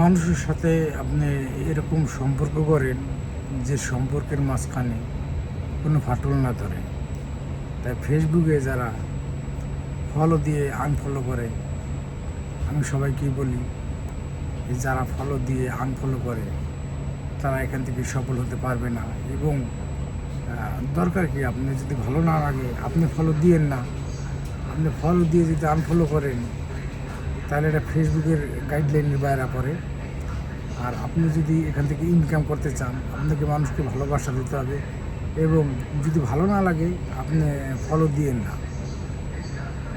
মানুষের সাথে আপনি এরকম সম্পর্ক করেন যে সম্পর্কের মাঝখানে কোনো ফাটল না ধরে। তাই ফেসবুকে যারা ফলো দিয়ে আনফলো করে, আমি সবাইকেই বলি যে যারা ফলো দিয়ে আনফলো করে, তারা এখান থেকে সফল হতে পারবে না। এবং দরকার কি আপনি যদি ভালো না লাগে, আপনি ফলো দিয়েন না। আপনি ফলো দিয়ে যদি আনফলো করেন তাহলে এটা ফেসবুকের গাইডলাইনের বাইরে পড়ে। আর আপনি যদি এখান থেকে ইনকাম করতে চান, আপনাকে মানুষকে ভালোবাসা দিতে হবে এবং যদি ভালো না লাগে, আপনি ফলো দিয়েন না।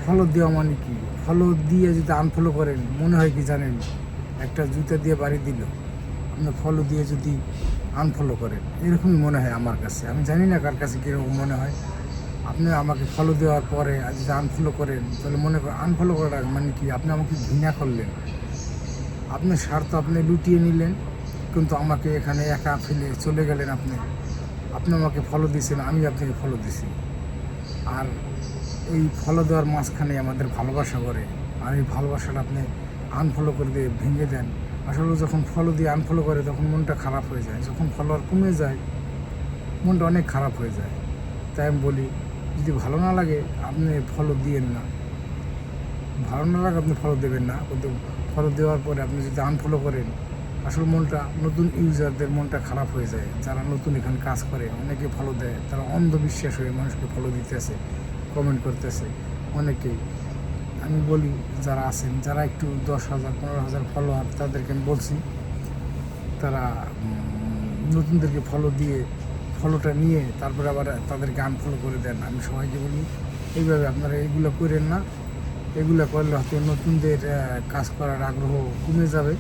ফলো দেওয়া মানে কি? ফলো দিয়ে যদি আনফলো করেন, মনে হয় কি জানেন? একটা জুতা দিয়ে বাড়ি দিল। আপনি ফলো দিয়ে যদি আনফলো করেন, এরকমই মনে হয় আমার কাছে। আমি জানি না কার কাছে কীরকম মনে হয়। আপনি আমাকে ফলো দেওয়ার পরে আর যদি আনফলো করেন, তাহলে মনে করেন আনফলো করার মানে কি? আপনি আমাকে ঘৃণা করলেন। আপনার স্বার্থ আপনি লুটিয়ে নিলেন, কিন্তু আমাকে এখানে একা ফেলে চলে গেলেন আপনি। আপনি আমাকে ফলো দিয়েছেন, আমি আপনাকে ফলো দিছি আর এই ফলো দেওয়ার মাঝখানে আমাদের ভালোবাসা করে আর এই ভালোবাসাটা আপনি আনফলো করে দিয়ে ভেঙে দেন। আসলে যখন ফলো দিয়ে আনফলো করে, তখন মনটা খারাপ হয়ে যায়। যখন ফলোয়ার কমে যায়, মনটা অনেক খারাপ হয়ে যায়। তাই আমি বলি যদি ভালো না লাগে, আপনি ফলো দিয়েন না। ভালো না লাগে, আপনি ফলো দেবেন না। কিন্তু ফলো দেওয়ার পরে আপনি যদি আনফলো করেন, আসলে মনটা নতুন ইউজারদের মনটা খারাপ হয়ে যায়। যারা নতুন এখানে কাজ করে, অনেকে ফলো দেয়। তারা অন্ধবিশ্বাস হয়ে মানুষকে ফলো দিতেছে কমেন্ট করতেছে। অনেকেই। আমি বলি, যারা আছেন, যারা একটু দশ হাজার, পনেরো হাজার ফলোয়ার তাদেরকে আমি বলছি, তারা নতুনদেরকে ফলো দিয়ে ফলোটা নিয়ে তারপরে আবার তাদেরকে আনফলো করে দেন। আমি সবাইকে বলি, এইভাবে আপনারা এগুলো করেন না। এগুলো করলে হয়তো নতুনদের কাজ করার আগ্রহ কমে যাবে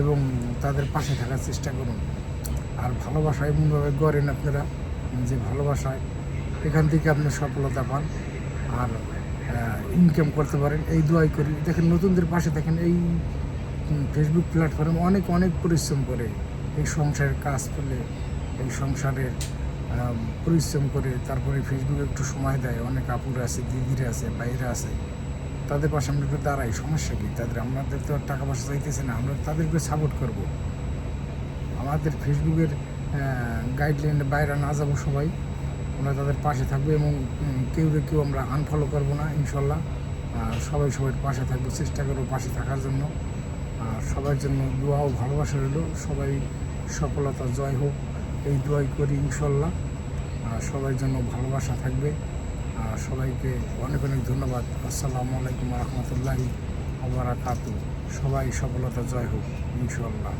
এবং তাদের পাশে থাকার চেষ্টা করুন। আর ভালোবাসা এমনভাবে গড়েন আপনারা যে ভালোবাসায় এখান থেকে আপনি সফলতা পান আর ইনকাম করতে পারেন। এই দোয়াই করি। দেখেন, নতুনদের পাশে দেখেন, এই ফেসবুক প্ল্যাটফর্মে অনেক অনেক পরিশ্রম করে এই সংসারের কাজ করলে এই সংসারের আহ, পরিশ্রম করে তারপরে ফেসবুকে একটু সময় দেয়। অনেক আপুরা আছে দিদিরা আছে বাইরে আছে। তাদের পাশে আমরা একটু দাঁড়াই সমস্যা কী? তাদের আমাদের তো আর টাকা পয়সা চাইতেছে না আমরা তাদেরকে সাপোর্ট করব। আমাদের ফেসবুকের গাইডলাইনের বাইরে না যাব সবাই। আমরা তাদের পাশে থাকব এবং কেউ কেউ আমরা আনফলো করব না ইনশাল্লাহ। সবাই সবাই পাশে থাকব চেষ্টা করব পাশে থাকার জন্য। সবার জন্য দোয়া ও ভালোবাসা রইল। সবাই সফলতা জয় হোক। এই দোয়াই করি ইনশাল্লাহ। আর সবাই জন্য ভালোবাসা থাকবে। আর সবাইকে অনেক অনেক ধন্যবাদ। আসসালামু আলাইকুম রহমতুল্লাহি কাতু সবাই সফলতা জয় হোক ইনশাল্লাহ।